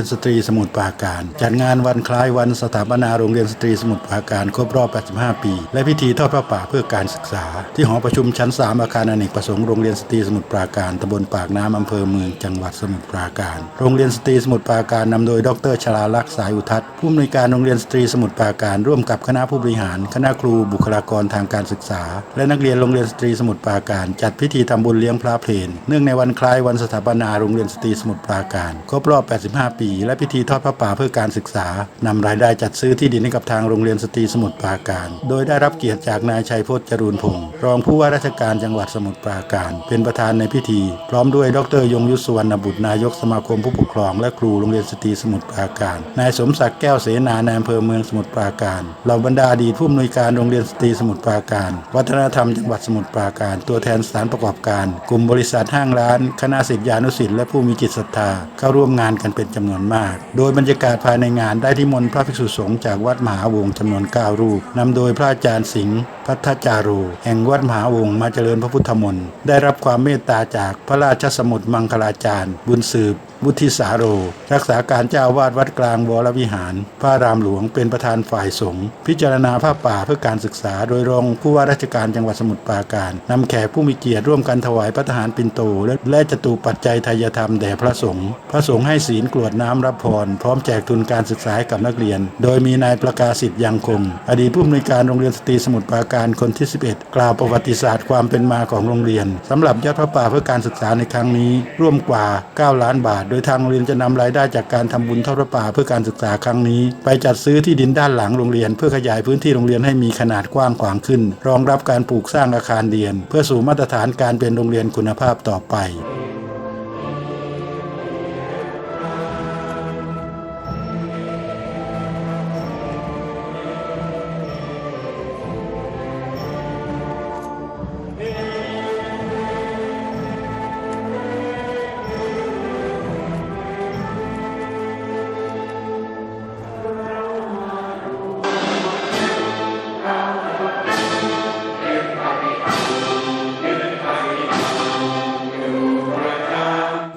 ยนสตรีสมุทรปราการ จัดงานวันคล้ายวันสถาปนาโรงเรียนสตรีสมุทรปราการครบรอบ 85 ปี และพิธีทอดพระป่าเพื่อการศึกษา ที่หอประชุมชั้น 3 อาคารอเนกประสงค์โรงเรียนสตรีสมุทรปราการตำบลปากน้ำอำเภอเมืองจังหวัดสมุทรปราการ โรงเรียนสตรีสมุทรปราการนำโดยดรชลาลักษณ์สายอุทัศผู้อำนวยการโรงเรียนสตรีสมุทรปราการ ร่วมกับคณะผู้บริหาร คณะครูบุคลากรทางการศึกษา และนักเรียนโรงเรียนสตรีสมุทรปราการ จัดพิธีทำบุญเลี้ยงพระเพลนเนื่องในวันคล้ายวันสถาปนาโรงเรียนสตรีสมุทรปราการครบรอบ 85 ปีและพิธีทอดพระป่าเพื่อการศึกษานำรายได้จัดซื้อที่ดินให้กับทางโรงเรียนสตรีสมุทรปราการ โดยได้รับเกียรติจากนายชัยพจน์จรูนพงศ์รองผู้ว่าราชการจังหวัดสมุทรปราการ เป็นประธานในพิธี พร้อมด้วยดรยงยุทธสุวรรณบุตรนายกสมาคมผู้ปกครองและครูโรงเรียนสตรีสมุทรปราการ นายสมศักดิ์แก้วเสนาในอำเภอเมืองสมุทรปราการเหล่าบรรดาดีผู้อำนวยการโรงเรียนสตรีสมุทรปราการ วัฒนธรรมจังหวัดสมุทรปราการ ตัวแทนสถานประกอบการ กลุ่มบริษัทห้างร้าน คณะศิษยานุศิษย์และผู้มีจิตศรัทธาเข้าร่วมงานกันเป็นจำนวนมาก โดยบรรยากาศภายในงานได้ที่มนต์พระภิกษุสงฆ์จากวัดมหาวงศ์จำนวน 9 รูปนำโดยพระอาจารย์สิงห์ พัทธจาโรแห่งวัดมหาวงศ์มาเจริญพระพุทธมนต์ได้รับความเมตตาจากพระราชสมุทรมังคลาจารย์ บุญสืบวุฒิสาโร รักษาการเจ้าวาดวัดกลางวรวิหาร พระรามหลวงเป็นประธานฝ่ายสงฆ์พิจารณาผ้าป่าเพื่อการศึกษา โดยรองผู้ว่าราชการจังหวัดสมุทรปราการนำแขกผู้มีเกียรติร่วมกันถวายพระทหารปินโต และและจตุปัจจัยทายธรรมแด่พระสงฆ์พระสงฆ์ให้ศีลกรวดน้ำรับพร พร้อมแจกทุนการศึกษาให้กับนักเรียน โดยมีนายประกาศสิทธิ์ยังคง อดีตผู้อำนวยการโรงเรียนสตรีสมุทรปราการคนที่ 11 กล่าวประวัติศาสตร์ความเป็นมาของโรงเรียนสำหรับยอดพระป่าเพื่อการศึกษาในครั้งนี้ ร่วมกว่า 9 ล้านบาท โดยทางโรงเรียนจะนำรายได้จากการทำบุญทอดพระป่าเพื่อการศึกษาครั้งนี้ ไปจัดซื้อที่ดินด้านหลังโรงเรียน เพื่อขยายพื้นที่โรงเรียนให้มีขนาดกว้างขวางขึ้น รองรับการปลูกสร้างอาคารเรียน เพื่อสู่มาตรฐานการเป็นโรงเรียนคุณภาพต่อไป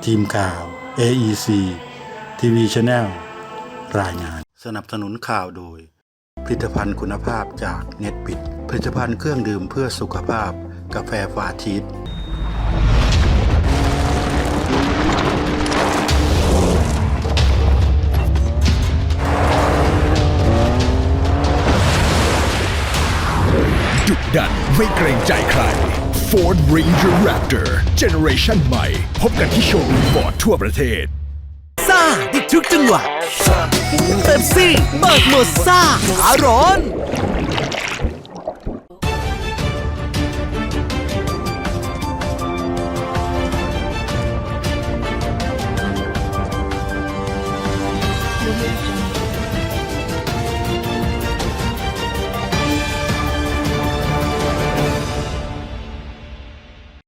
ทีมข่าว AEC TV Channel รายงาน สนับสนุนข่าวโดย ผลิตภัณฑ์คุณภาพจากเน็ตปิด ผลิตภัณฑ์เครื่องดื่มเพื่อสุขภาพ กาแฟฟาชีสดุดันไม่เกรงใจใคร Ford Ranger Raptor Generation ใหม่ พบกันที่โชว์รูมฟอร์ดทั่วประเทศซ่าดิทุกจังหวะเต็มซี่เบิกหมดซ่าขาร้อน